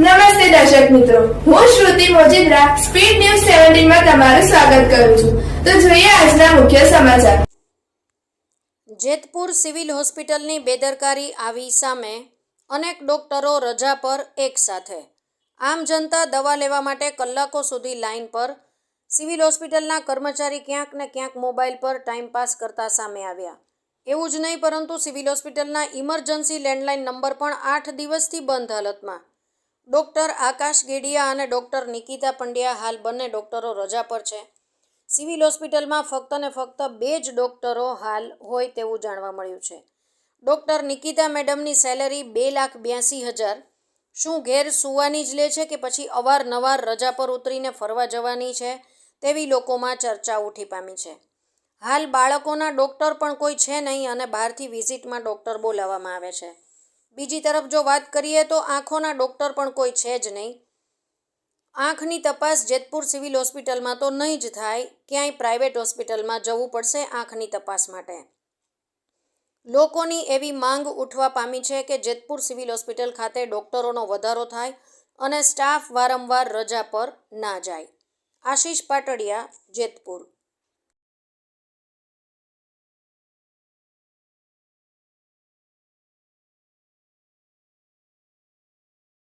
નમસ્તે દર્શક મિત્રો. હું શ્રુતિ મોજીદ્રા, સ્પીડ ન્યૂઝ સેવન્ટીનમાં તમારું સ્વાગત કરું છું. તો જોઈએ આજના મુખ્ય સમાચાર. જેતપુર સિવિલ હોસ્પિટલની બેદરકારી આવી સામે અનેક ડોક્ટરો રજા પર એક સાથે. આમ જનતા દવા લેવા માટે કલાકો સુધી લાઇન પર સિવિલ હોસ્પિટલના કર્મચારી ક્યાંક ને ક્યાંક મોબાઈલ પર ટાઈમ પાસ કરતા સામે આવ્યા. એવું જ નહીં, પરંતુ સિવિલ હોસ્પિટલના ઇમરજન્સી લેન્ડલાઇન નંબર પણ આઠ દિવસથી બંધ હાલતમાં. ડૉક્ટર આકાશ ગેડિયા અને ડૉક્ટર નિકિતા પંડ્યા હાલ બંને ડૉક્ટરો રજા પર છે. સિવિલ હોસ્પિટલમાં ફક્ત ને ફક્ત બે જ ડૉક્ટરો હાલ હોય તેવું જાણવા મળ્યું છે. ડૉક્ટર નિકિતા મેડમની સેલરી બે લાખ બ્યાસી હજાર. શું ઘેર સુવાની જ લે છે કે પછી અવારનવાર રજા પર ઉતરીને ફરવા જવાની છે તેવી લોકોમાં ચર્ચા ઉઠી પામી છે. હાલ બાળકોના ડૉક્ટર પણ કોઈ છે નહીં અને બહારથી વિઝિટમાં ડૉક્ટર બોલાવવામાં આવે છે. બીજી તરફ જો વાત કરીએ તો આંખોના ડૉક્ટર પણ કોઈ છે જ નહીં. આંખની તપાસ જેતપુર સિવિલ હોસ્પિટલમાં તો નહીં જ થાય, ક્યાંય પ્રાઇવેટ હોસ્પિટલમાં જવું પડશે આંખની તપાસ માટે. લોકોની એવી માંગ ઉઠવા પામી છે કે જેતપુર સિવિલ હોસ્પિટલ ખાતે ડૉક્ટરોનો વધારો થાય અને સ્ટાફ વારંવાર રજા પર ના જાય. આશીષ પાટડિયા, જેતપુર.